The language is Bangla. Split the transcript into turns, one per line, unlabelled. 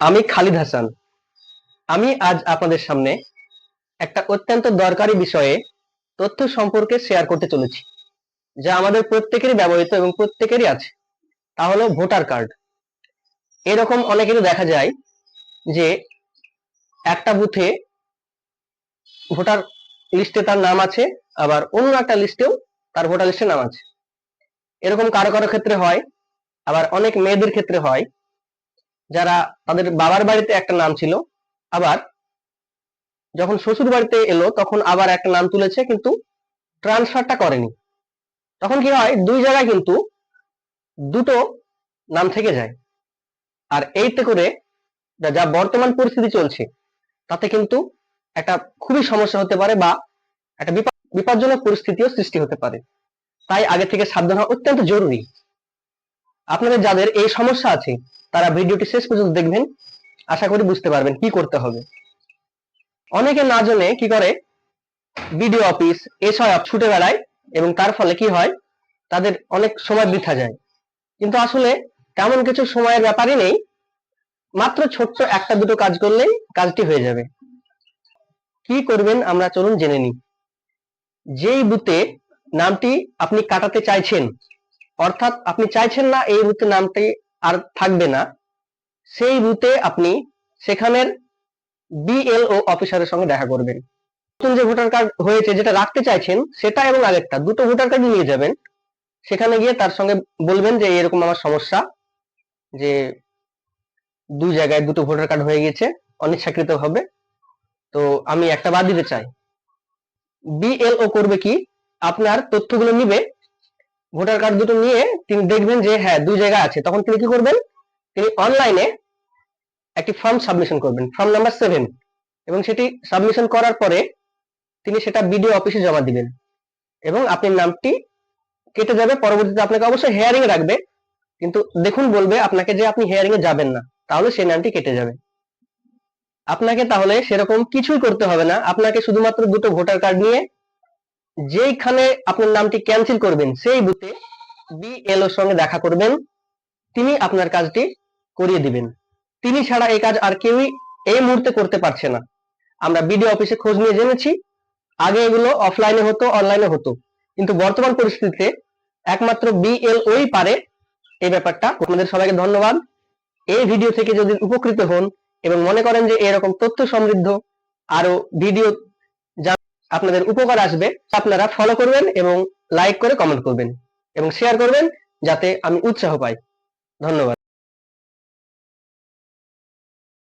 আমি খালিদ হাসান। আমি আজ আপনাদের সামনে একটা অত্যন্ত দরকারি বিষয়ে তথ্য সম্পর্কে শেয়ার করতে চলেছি, যা আমাদের প্রত্যেকেরই ব্যবহৃত এবং প্রত্যেকেরই আছে। তা হলো ভোটার কার্ড। এরকম অনেকেরই দেখা যায় যে একটা বুথে ভোটার লিস্টে তার নাম আছে, আবার অন্য একটা লিস্টেও তার ভোটার লিস্টে নাম আছে। এরকম কারও কারও ক্ষেত্রে হয়, আবার অনেক মেয়েদের ক্ষেত্রে হয়। যারা তাদের বাবার বাড়িতে একটা নাম ছিল, আবার যখন শ্বশুর বাড়িতে এলো তখন আবার একটা নাম তুলেছে, কিন্তু ট্রান্সফারটা করেনি। তখন কি হয়, দুই জায়গায় কিন্তু দুটো নাম থেকে যায়। আর এইতে করে যা- বর্তমান পরিস্থিতি চলছে, তাতে কিন্তু একটা খুবই সমস্যা হতে পারে বা একটা বিপজ্জনক পরিস্থিতিও সৃষ্টি হতে পারে। তাই আগে থেকে সাবধান হওয়া অত্যন্ত জরুরি। আপনাদের যাদের এই সমস্যা আছে তারা ভিডিওটি শেষ পর্যন্ত দেখবেন। আশা করি বুঝতে পারবেন কি করতে হবে। অনেকে না জেনে কি করে? বিডিও অফিস এসব ছুটে বেড়ায় এবং তার ফলে কি হয়? তাদের অনেক সময় বৃথা যায়। কিন্তু আসলে তেমন কিছু সময়ের ব্যাপারই নেই। মাত্র ছোট্ট একটা দুটো কাজ করলেই কাজটি হয়ে যাবে। কি করবেন আমরা চলুন জেনে নিই। যেই বুথে নামটি আপনি কাটাতে চাইছেন, অর্থাৎ আপনি চাইছেন না এই বুথে নামটি আর থাকবে না, সেই বুথে আপনি সেখানের বিএলও অফিসারের সঙ্গে দেখা করবেন। নতুন যে ভোটার কার্ড হয়েছে, যেটা রাখতে চাইছেন, সেটা এবং আরেকটা, দুটো ভোটার কার্ড নিয়ে যাবেন। সেখানে গিয়ে তার সঙ্গে বলবেন যে, এরকম আমার সমস্যা, যে দুই জায়গায় দুটো ভোটার কার্ড হয়ে গেছে অনিচ্ছাকৃত হবে। তো আমি একটা বাদ দিতে চাই। বিএলও করবে কি? আপনার তথ্যগুলো নিবে ভোটার কার্ড দুটো নিয়ে তিনি দেখবেন যে হ্যাঁ দুই জায়গায় আছে। তখন তিনি কি করবেন? তিনি অনলাইনে একটি ফর্ম সাবমিশন করবেন। ফর্ম নাম্বার সেভেন এবং সেটি সাবমিশন করার পরে তিনি সেটা বিডিও অফিসে জমা দিবেন। এবং আপনার নামটি কেটে যাবে। পরবর্তীতে আপনাকে অবশ্যই হেয়ারিং রাখবে। কিন্তু দেখুন, বলবে আপনাকে যে আপনি হেয়ারিং এ যাবেন না। তাহলে সেই নামটি কেটে যাবে। আপনাকে তাহলে সেরকম কিছুই করতে হবে না। আপনাকে শুধুমাত্র দুটো ভোটার কার্ড নিয়ে যেইখানে আপনার নামটি ক্যান্সেল করবেন, সেই বুথে বিএলও সঙ্গে দেখা করবেন, তিনি আপনার কাজটি করিয়ে দিবেন। তিনি ছাড়া এই কাজ আর কেউই এই মুহূর্তে করতে পারছে না। আমরা বিডিও অফিসে খোঁজ নিয়ে জেনেছি, আগে এগুলো অফলাইনে হতো অনলাইনে হতো। কিন্তু বর্তমান পরিস্থিতিতে একমাত্র বিএলওই পারে এই ব্যাপারটা। আপনাদের সবাইকে ধন্যবাদ। এই ভিডিও থেকে যদি উপকৃত হন এবং মনে করেন যে এরকম তথ্য সমৃদ্ধ আরও ভিডিও আপনাদের উপকার আসবে আপনারা ফলো করবেন এবং লাইক করে কমেন্ট করবেন এবং শেয়ার করবেন যাতে আমি উৎসাহ পাই। ধন্যবাদ।